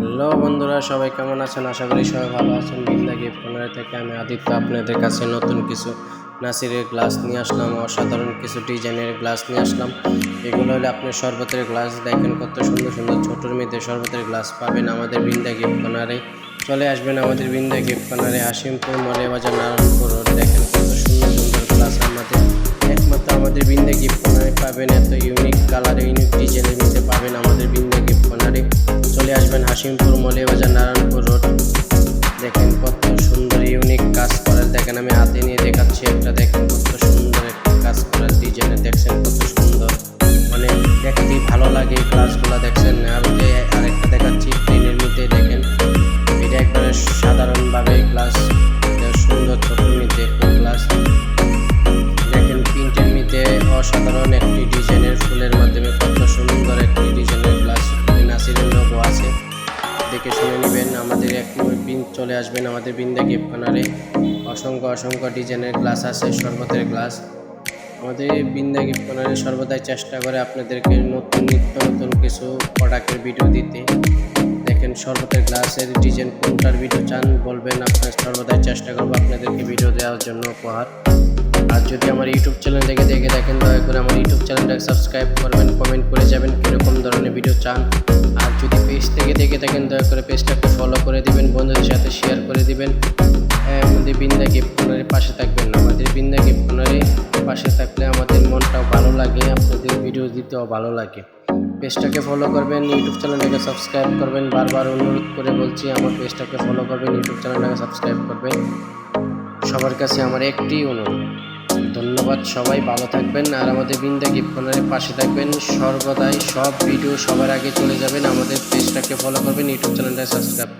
Hello বন্ধুরা, সবাই কেমন আছেন? আশা করি সবাই ভালো আছেন। বিন্দা গিফট থেকে আমি আদিত্য আপনাদের কাছে নতুন কিছু নাসিরের গ্লাস নিয়ে আসলাম, অসাধারণ কিছু ডিজাইনের গ্লাস নিয়ে আসলাম। এগুলো হলে আপনি শরবতের গ্লাস। দেখেন কত সুন্দর সুন্দর ছোটোর মধ্যে শরবতের গ্লাস পাবেন আমাদের বিন্দা গিফট কর্নারে চলে আসবেন আমাদের বিন্দা গিফট কর্নারে হাসিমপুর মলে বাজার নারায়ণপুর দেখেন কত সুন্দর সুন্দর গ্লাস আমাদের। একমাত্র আমাদের বিন্দা গিফট কর্নারে পাবেন। এত ইউনিক কালার ইউনিক ডিজাইনের মধ্যে পাবেন আমাদের চলে আসবেন হাসিমপুর মলিবাজার নারায়ণপুর রোড। দেখেন কত সুন্দর ইউনিক কাজ করে। দেখেন আমি হাতে নিয়ে দেখাচ্ছি একটা, দেখেন কত সুন্দর একটা কাজ করে ডিজাইনে দেখছেন কত সুন্দর। মানে দেখতে ভালো লাগে ক্লাসগুলো দেখছেন। যে আরেকটা দেখাচ্ছি দেখে শুনে নেবেন। আমাদের এক বিন চলে আসবেন আমাদের বিন্দা গিফট কর্নারে অসংখ্য অসংখ্য ডিজাইনের গ্লাস আছে, শরবতের গ্লাস। আমাদের বিন্দা গিফট কর্নারে সর্বদাই চেষ্টা করে আপনাদেরকে নতুন, নিত্য নতুন কিছু প্রোডাক্টের ভিডিও দিতে। দেখেন শরবতের গ্লাসের ডিজাইন কোনটার ভিডিও চান বলবেন, আপনার সর্বদাই চেষ্টা করব আপনাদেরকে ভিডিও দেওয়ার জন্য উপহার। আর যদি আমার ইউটিউব চ্যানেল থেকে দেখে দেখেন দয়া করে আমার ইউটিউব চ্যানেলটাকে সাবস্ক্রাইব করবেন কমেন্ট করে যাবেন কীরকম ধরনের ভিডিও চান। আর যদি পেজ থেকে দেখে থাকেন দয়া করে পেজটাকে ফলো করে দিবেন বন্ধুদের সাথে শেয়ার করে দিবেন। হ্যাঁ, আমাদের বিন্দা গিফট কর্নারের পাশে থাকবেন আমাদের বিন্দা গিফট কর্নারে পাশে থাকলে আমাদের মনটাও ভালো লাগে আপনাদের ভিডিও দিতেও ভালো লাগে। পেজটাকে ফলো করবেন ইউটিউব চ্যানেলটাকে সাবস্ক্রাইব করবেন। বারবার অনুরোধ করে বলছি আমার পেজটাকে ফলো করবেন ইউটিউব চ্যানেলটাকে সাবস্ক্রাইব করবেন। সবার কাছে আমার একটি অনুরোধ। ধন্যবাদ সবাই, ভালো থাকবেন। আর আমাদের বিন্দা গিফট পাশে থাকবেন। সর্বদাই সব ভিডিও সবার আগে চলে যাবেন। আমাদের পেজটাকে ফলো করবেন, ইউটিউব চ্যানেলটা সাবস্ক্রাইব